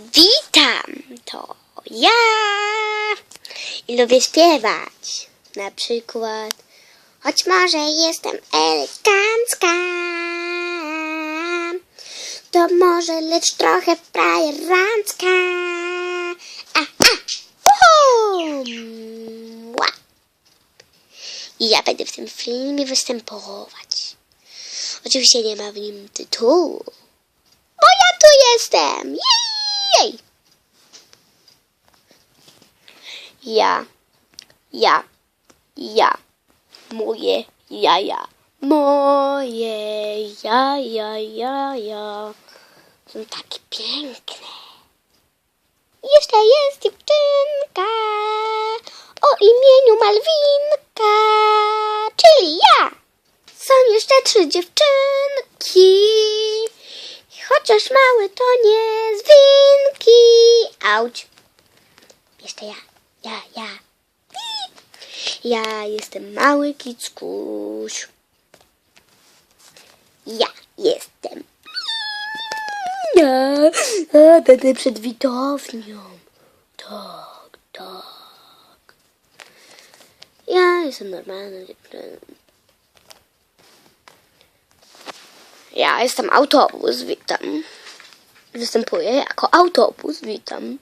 Witam, to ja. I lubię śpiewać. Na przykład, choć może jestem elegancka, to może lecz trochę frajerancka. A, a! Ła. I ja będę w tym filmie występować. Oczywiście nie ma w nim tytułu, bo ja tu jestem. Jej! Ja, ja, ja, moje jaja, moje jaja, jaja. Są takie piękne. Jeszcze jest dziewczynka o imieniu Malwinka, czyli ja. Są jeszcze trzy dziewczynki, chociaż małe to nie zwinki. Auć. Jeszcze ja, ja, ja. Ja jestem mały kickuś. Ja jestem. Ja, a, będę przed widownią. Tak, tak. Ja jestem dziewczyną. Ja jestem autobus, witam. Występuję jako autobus, witam.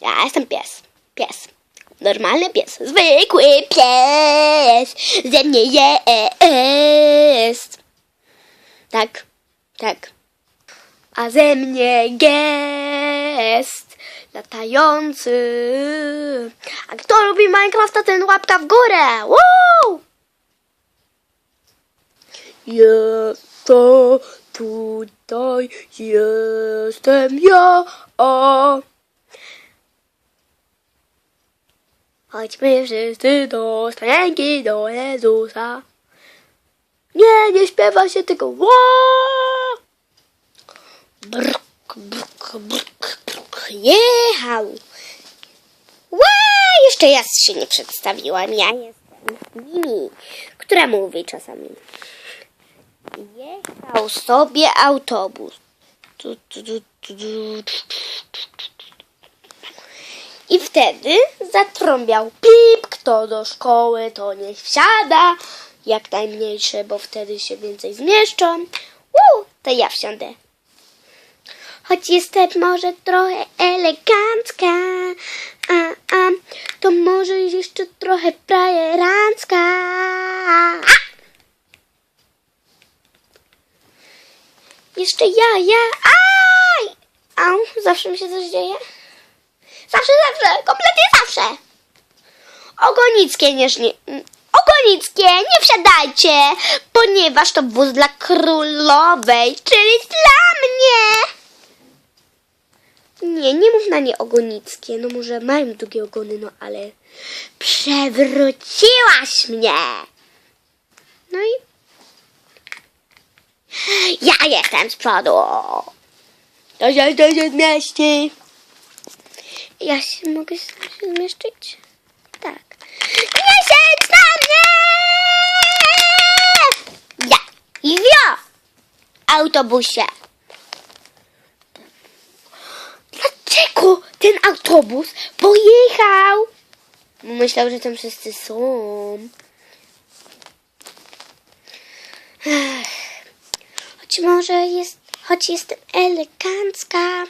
Ja jestem pies. Pies. Normalny pies. Zwykły pies. Ze mnie jest. Tak, tak. A ze mnie jest latający. A kto lubi Minecrafta, ten łapka w górę. Woo! Jestem tutaj, jestem ja. Chodźmy wszyscy do stajenki, do Jezusa. Nie, nie śpiewa się tylko ło. Bruk, bruk, bruk, bruk. Jechał. Ła, jeszcze ja się nie przedstawiłam. Ja jestem Mimi, która mówi czasami. Jechał sobie autobus. I wtedy zatrąbiał pip, kto do szkoły, to niech wsiada. Jak najmniejsze, bo wtedy się więcej zmieszczą. Uu, to ja wsiądę. Choć jestem może trochę elegancka, a, a, to może jeszcze trochę frajerancka. A! Jeszcze ja, ja, aj! Au, zawsze mi się coś dzieje. Zawsze, zawsze, kompletnie zawsze. Ogonickie, nie, nie Ogonickie, nie wsiadajcie, ponieważ to wóz dla królowej, czyli dla mnie. Nie, nie mów na nie ogonickie, no może mają długie ogony, no ale przewróciłaś mnie. No i ja jestem z przodu. To się, to się zmieści. Ja się mogę się zmieszczyć? Tak. Nie siedź na mnie! Ja i wio! Autobusie. Dlaczego ten autobus pojechał? Myślał, że tam wszyscy są. Choć może jest, choć jestem elegancka,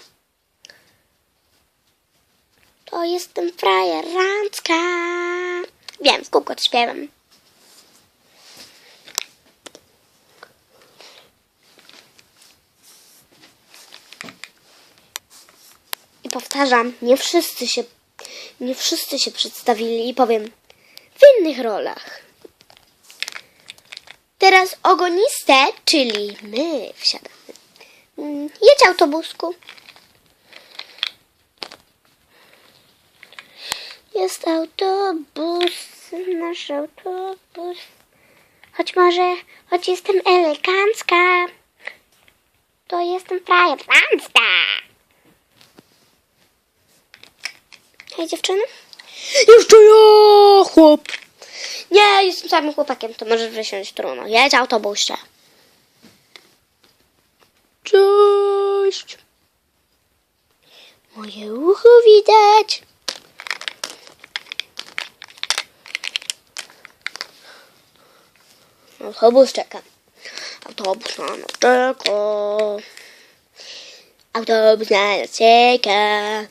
to jestem frajerancka. Wiem, w kółko śpiewam. I powtarzam, nie wszyscy się, nie wszyscy się przedstawili i powiem w innych rolach. Teraz ogoniste, czyli my wsiadamy. Mm, Jedź autobusku. Jest autobus, nasz autobus. Choć może, choć jestem elegancka, to jestem frajerancka. Hej dziewczyny. Jeszcze ja, chłop. Nie, jestem samym chłopakiem, to możesz wysiąść trudno. Jedź autobusie. Cześć. Moje ucho widać. Autobus czeka. Autobus na nas czeka. Autobus na nas czeka.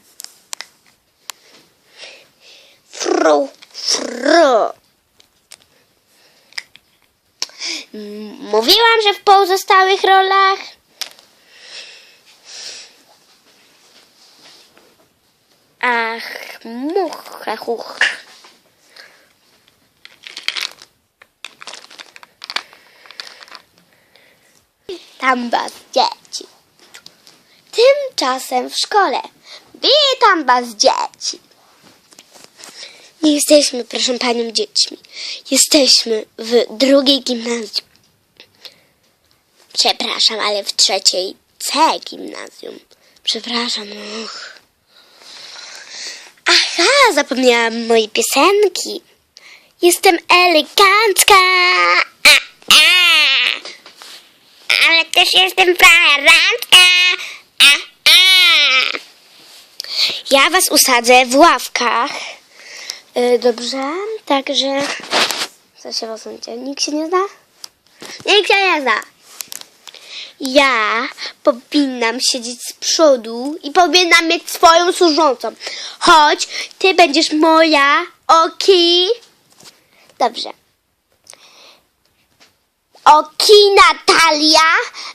Fru, fru. Mówiłam, że w pozostałych rolach. Ach, mucha, huch. Witam was, dzieci. Tymczasem w szkole. Witam was, dzieci. Nie jesteśmy, proszę panią, dziećmi. Jesteśmy w drugiej gimnazjum. Przepraszam, ale w trzeciej C gimnazjum. Przepraszam, och. Aha, zapomniałam mojej piosenki. Jestem elegancka. A, a. Ale też jestem frajerantka. A, a. Ja was usadzę w ławkach. Y, Dobrze, także... Co się rozumie? Nikt się nie zna? Nikt się nie zna. Ja powinnam siedzieć z przodu i powinnam mieć swoją służącą. Chodź, ty będziesz moja, oki. Dobrze. Oki Natalia.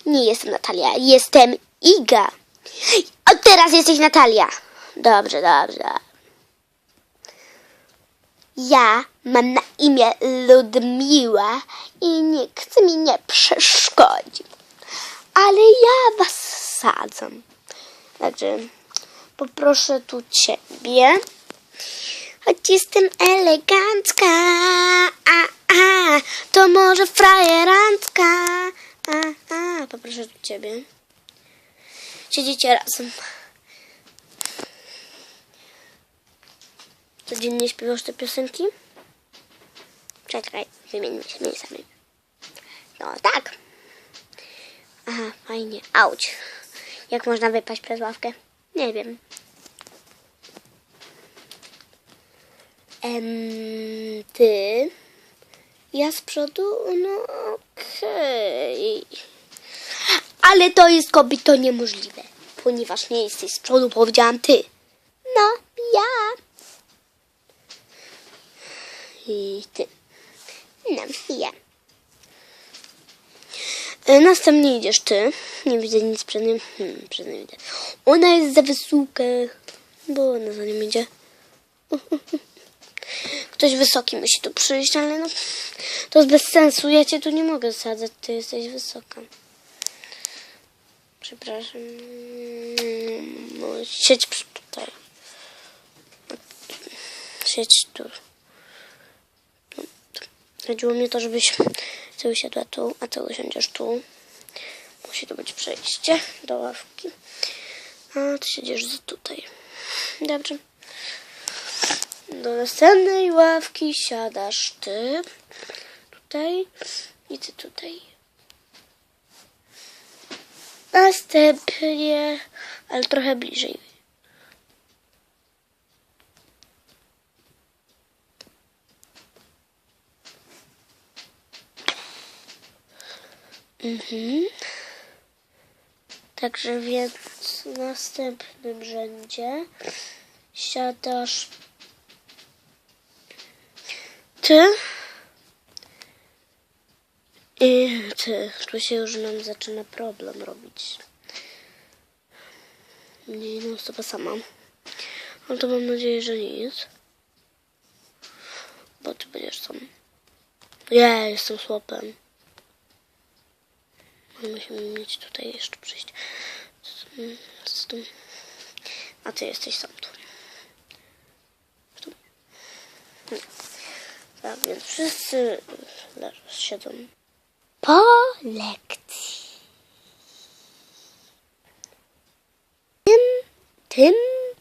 Nie jestem Natalia, jestem Iga. Od teraz jesteś Natalia. Dobrze, dobrze. Ja mam na imię Ludmiła i nikt mi nie przeszkodzi. Ale ja was sadzam. Także poproszę tu ciebie. Choć jestem elegancka, a, a, to może frajerancka. A, a, poproszę tu ciebie. Siedzicie razem. Codziennie śpiewasz te piosenki? Czekaj, wymienimy się miejscami. No tak. Aha, fajnie. Auć. Jak można wypaść przez ławkę? Nie wiem. Em, ty? Ja z przodu? No okej. Ale to jest kobito niemożliwe, ponieważ nie jesteś z przodu, powiedziałam ty. No, ja. I ty. No, ja. E, Następnie idziesz ty. Nie widzę nic przed nim. Hmm, przed nim widzę. Ona jest za wysoka, bo ona za nim idzie. Ktoś wysoki musi tu przyjść, ale no to jest bez sensu. Ja cię tu nie mogę sadzać, ty jesteś wysoka. Przepraszam. No, siedź tutaj. Siedź tu. No, Chodziło mi o to, żebyś ty usiadła tu, a ty usiądziesz tu. Musi to być przejście do ławki. A ty siedzisz tutaj. Dobrze. Do następnej ławki siadasz ty. Tutaj i ty tutaj. Następnie, ale trochę bliżej. Mhm. Także więc w następnym rzędzie siadasz ty i ty. Tu się już nam zaczyna problem robić. Nie, no osoba sama. Ale to mam nadzieję, że nic. Bo ty będziesz sam. Ja jestem słopem. Musimy mieć tutaj jeszcze przyjść. Z tym. A ty jesteś sam tu. Tu. Nie. Tak, więc wszyscy siedzą. Po lekcji. Tym, tym,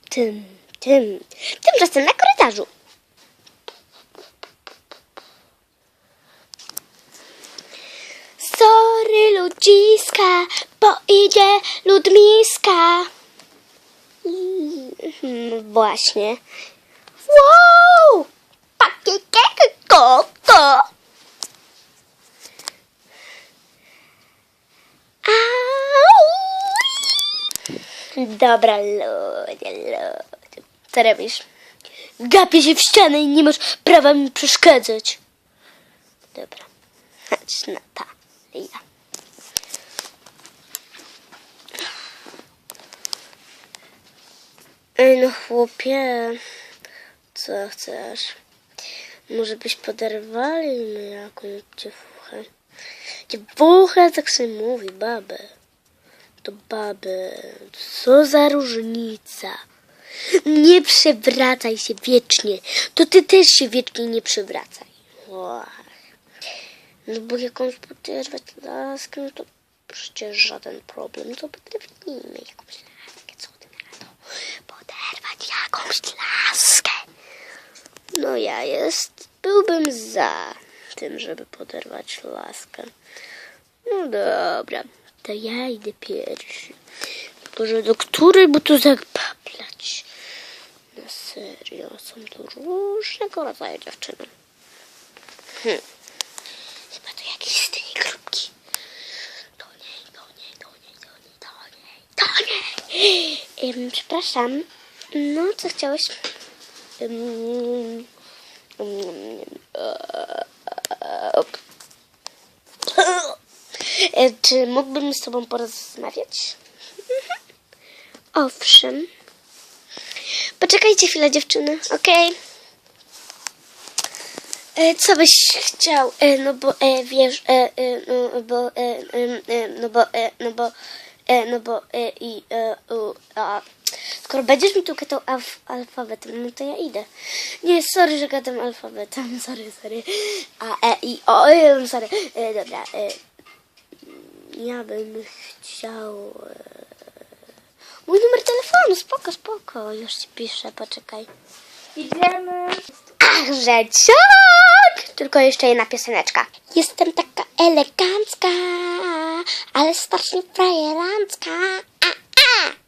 tym, tym. Tymczasem na korytarzu. Sorry ludziska, bo idzie ludmiska. Właśnie. Wow! Au! Dobra, ludzie, ludzie. Co robisz? Gapię się w ścianę i nie masz prawa mi przeszkadzać. Dobra, chodź na ta. Ja. Ej, no chłopie, co chcesz? Może byś poderwali mi jakąś dziewuchę? Dziewuchę tak się mówi, babę. To babę. Co za różnica? Nie przewracaj się wiecznie. To ty też się wiecznie nie przewracaj. No bo jakąś poderwać laskę, no to przecież żaden problem. To poderwijmy jakąś laskę. Co ty na to? Poderwać jakąś laskę. No ja jest, byłbym za tym, żeby poderwać laskę. No dobra, to ja idę pierwszy. Boże, do której by tu zapaplać? Na serio, są tu różnego rodzaju dziewczyny. Hm. Chyba to jakieś z tej grupki. Do niej, do niej, do niej, do niej, do niej, do niej. Ym, przepraszam, no co chciałeś? E, Czy mógłbym z tobą porozmawiać? Mhm. Owszem. Poczekajcie chwilę, dziewczyny, okej? E, Co byś chciał? E, No bo wiesz, no bo, no bo, no bo, no bo i e, a. Skoro będziesz mi tu gadał alf, alfabetem, no to ja idę. Nie, sorry, że gadam alfabetem, sorry, sorry. A, e, i, o, e, sorry, e, dobra, e, ja bym chciał... E, mój numer telefonu, spoko, spoko, już ci piszę, poczekaj. Idziemy. Ach, że ciak! Tylko jeszcze jedna pioseneczka. Jestem taka elegancka, ale strasznie frajerancka. A, a.